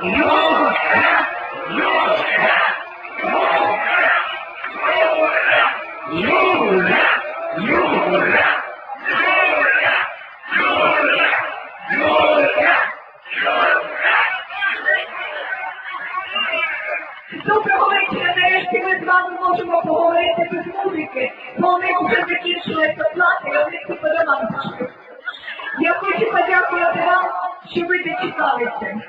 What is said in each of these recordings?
Доброго вечора, нарешті. Я хочу що ви дочекалися,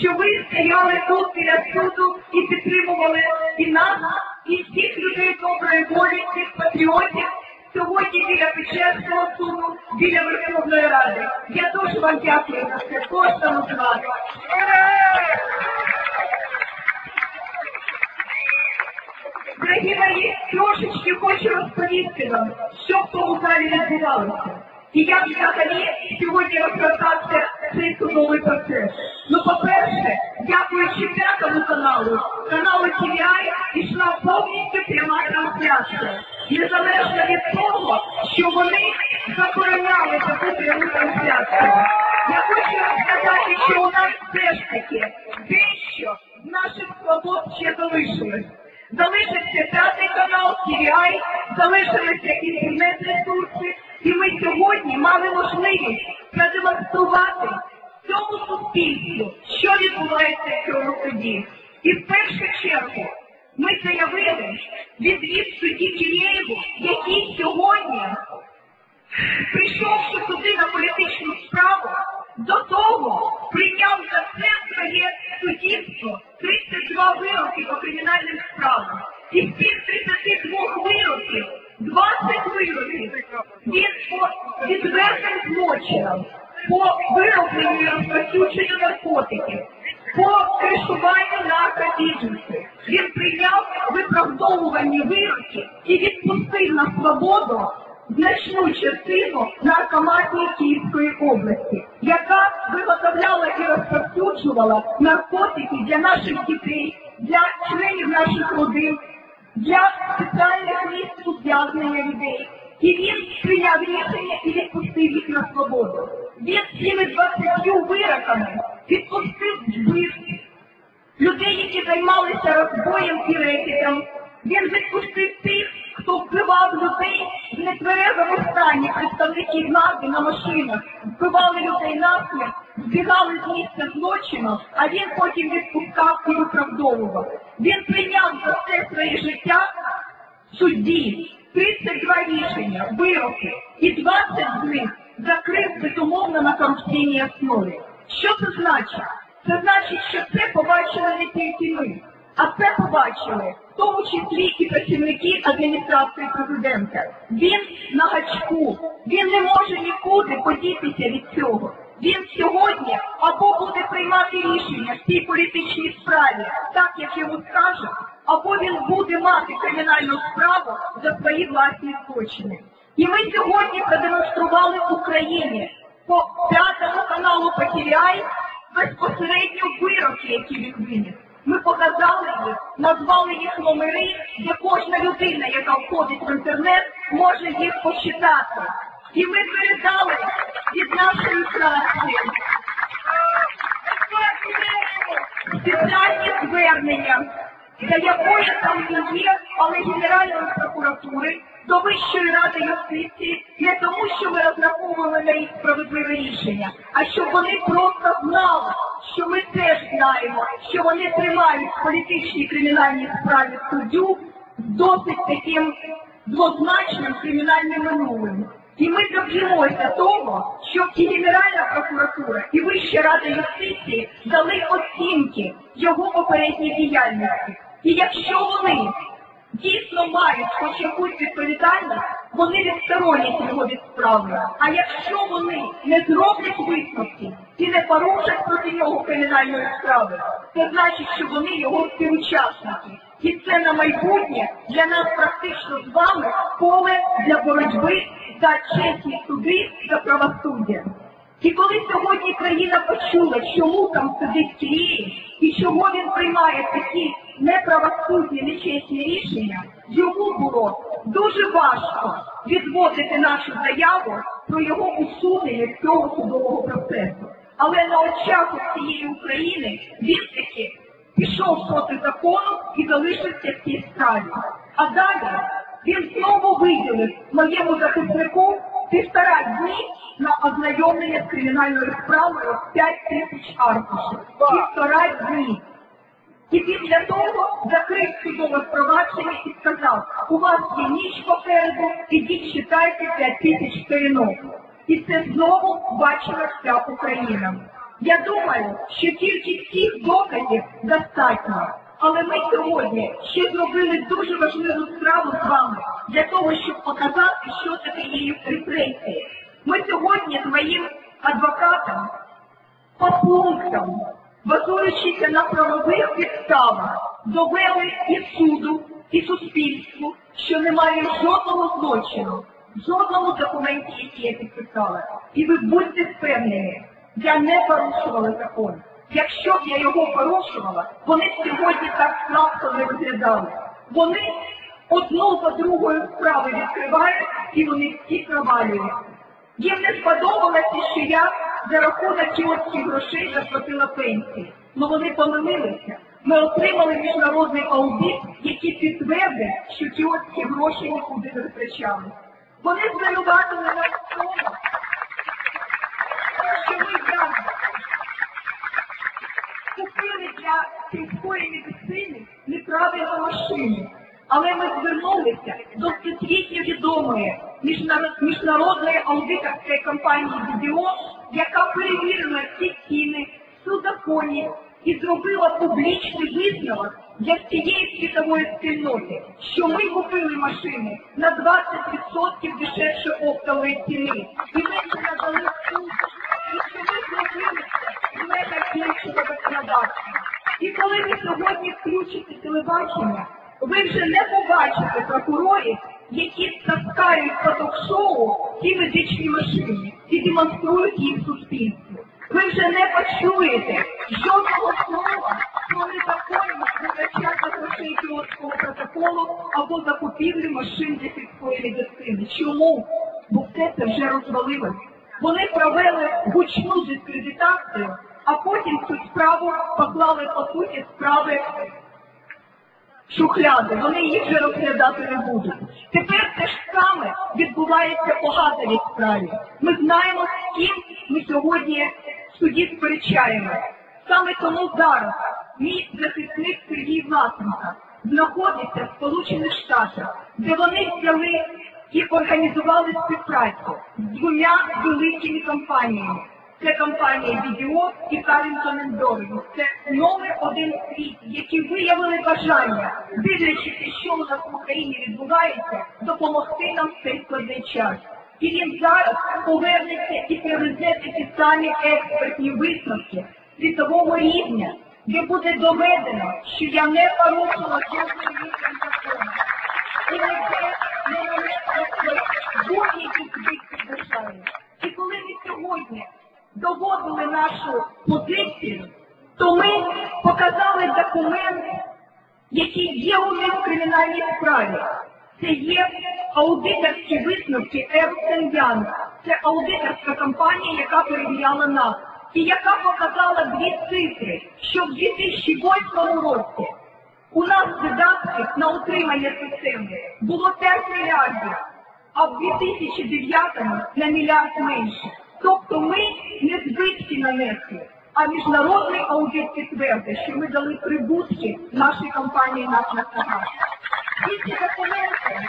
що ви стояли тут біля суду і підтримували і нас, і всіх людей доброї волі, всіх патріотів, сьогодні біля Печерського суду, біля Верховної Ради. Я дуже вам дякую за це, кожному з вас. Дорогі мої, трошечки хочу розповісти вам, що в тому залі відбувалося. І як взагалі сьогодні розгортався цей судовий процес. Ну, по-перше, дякуючи п'ятому каналу, каналу TVI ішла повністю пряма трансляція. Незалежно від того, що вони забороняли таку пряму трансляцію. Я хочу вам сказати, що у нас все ж таки дещо з наших свобод ще залишилось. Залишився п'ятий канал, TVI, залишилися інтернет-ресурси, і ми сьогодні мали можливість продемонструвати цьому суспільству, що відбувається в цьому суді. І в першу чергу ми заявили відвід судді Кірєєву, який сьогодні, прийшовши туди на політичну справу, до того прийняв за це своє суддівство 32 вироки по кримінальним справам. І з цих 32 вироків 20 вироків він по відвертим злочинам, по виробленню і розповсюдженню наркотиків, по кришуванню наркобізнесу. Він прийняв виправдовувані вироки і відпустив на свободу значну частину наркоматії Київської області, яка виготовляла і розповсюджувала наркотики для наших дітей, для членів наших родин, для спеціальних місць ув'язнення людей. І він прийняв рішення і відпустив їх на свободу. Він цими 20 вироками відпустив вбивців, людей, які займалися розбоєм і рекетом. Він відпустив тих, хто вбивав людей в нетверезому стані, представників НАЗі на машинах, вбивали людей насмерть, збігали з місця злочину, а він потім відпускав і виправдовував. Він прийняв своє життя судді 32 рішення, вироки, і 20 з них закрив безумовно на корупційній основі. Що це значить? Це значить, що це побачили не тільки ми, а це побачили в тому числі і працівники адміністрації президента. Він на гачку, він не може нікуди подітися від цього. Він сьогодні або буде приймати рішення в цій політичній справі, так як йому скажуть, або він буде мати кримінальну справу за свої власні злочини. І ми сьогодні продемонстрували Україні по п'ятому каналу по безпосередньо вироки, які він виніс. Ми показали їх, назвали їх номери, де кожна людина, яка входить в інтернет, може їх почитати. І ми передали від нашої фракції спеціальні звернення, для якої там не є, але Генеральної прокуратури до Вищої ради юстиції не тому, що ми розраховували на їх справедливе рішення, а щоб вони просто знали, що ми теж знаємо, що вони тримають в політичній кримінальній справі суддю з досить таким двозначним кримінальним минулим. І ми доб'ємося того, щоб і Генеральна прокуратура, і Вища рада юстиції дали оцінки його попередній діяльності. І якщо вони дійсно мають хоч якусь відповідальність, вони відсторонять його від справи. А якщо вони не зроблять висновки і не порушать проти нього кримінальної справи, це значить, що вони його співучасники. І це на майбутнє для нас практично з вами поле для боротьби за чесні суди та правосуддя. І коли сьогодні країна почула, чому там сидить Київ і чому він приймає такі неправосудні, нечесні рішення, йому було дуже важко відводити нашу заяву про його усунення з цього судового процесу. Але на очах усієї України він таки пішов проти закону і залишився в цій справі. А далі він знову виділив моєму захиснику півтора дні на ознайомлення з кримінальною справою 5 тисяч аркушів. Півтора дні. І після того закрив судове впровадження і сказав, у вас є ніч попереду, ідіть читайте 5 тисяч сторінок. І це знову бачила вся Україна. Я думаю, що тільки цих доказів достатньо. Але ми сьогодні ще зробили дуже важливу справу з вами для того, щоб показати, що таке є репресії. Ми сьогодні з моїм адвокатом по пунктам, базуючися на правових підставах, довели і суду, і суспільству, що немає жодного злочину, жодному документі, який я підписала. І ви будьте впевнені, я не порушувала закон. Якщо б я його порушувала, вони сьогодні так слабко не виглядали. Вони одну за другою справи відкривають і вони всі провалюють. Їм не сподобалося, що я за рахунок кіоских грошей заплатила пенсії. Ну вони помилилися. Ми отримали міжнародний аудит, який підтвердив, що кіоски гроші нікуди не витрачали. Вони звинуватили нас в тому, зараз купили для сільської медицини неправильну машину. Але ми звернулися до всесвітньо відомої міжнародної аудиторської компанії BDO, яка перевірила всі ціни, всю законність і зробила публічний висновок для всієї світової спільноти, що ми купили машини на 20% дешевше оптової ціни. І ми надали суд, і що ми зробили це в межах іншого законодавства. І коли ви сьогодні включите телебачення, ви вже не побачите прокурорів, які таскають по ток-шоу ці медичні машини і демонструють їх суспільству. Ви вже не почуєте жодного слова про незаконність витрачання грошей кіотського протоколу або закупівлі машин для сільської медицини. Чому? Бо все це вже розвалилось. Вони провели гучну дискредитацію, а потім цю справу поклали по суті справи шухляди, вони їх вже розглядати не будуть. Тепер те ж саме відбувається по газовій справі. Ми знаємо, з ким ми сьогодні в суді сперечаємо. Саме тому зараз мій захисник Сергій Власенко знаходиться в Сполучених Штатах, де вони взяли і організували співпрацю з двома великими компаніями. Це компанія BDO і Carrington Doring. Це номер один в світі, які виявили бажання, дивлячись, що у нас в Україні відбувається, допомогти нам в цей складний час. І він зараз повернеться і привезе ті самі експертні висновки світового рівня, де буде доведено, що я не порушила жодної літери закону. І ніде не нанесла будь-які збитки державі. І коли ми сьогодні доводили нашу позицію, то ми показали документ, який є у них в кримінальній справі. Це є аудиторські висновки Young. Це аудиторська компанія, яка перевіряла нас. І яка показала дві цифри, що в 2008 році у нас видатків на утримання системи було 5 мільярдів, а в 2009 на мільярд менше. Тобто ми не збитки нанесли, а міжнародний аудит підтвердив, що ми дали прибутки нашій компанії «Наш Нафтогаз». Ці документи,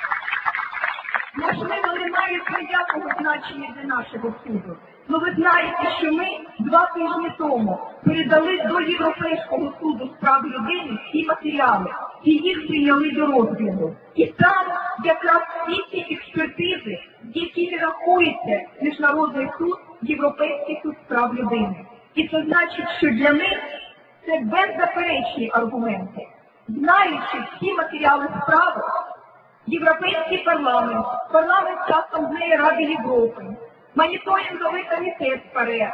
можливо, не мають ніякого значення для нашого суду. Ну ви знаєте, що ми два тижні тому передали до Європейського суду з прав людини ці матеріали, і їх прийняли до розгляду. І там якраз всі ці експертизи, які рахується Міжнародний суд, Європейський суд з прав людини. І це значить, що для них це беззаперечні аргументи. Знаючи всі матеріали справи, Європейський парламент, парламентська асамблея Ради Європи, моніторинговий комітет ПАРЕ,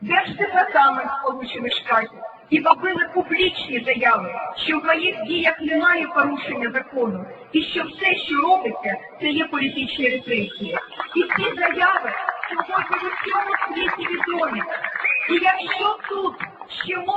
Держдепартамент Сполучених Штатів і робили публічні заяви, що в моїх діях немає порушення закону, і що все, що робиться, це є політичні репресії. І ці заяви сьогодні в усьому світі відомі. І якщо тут ще можна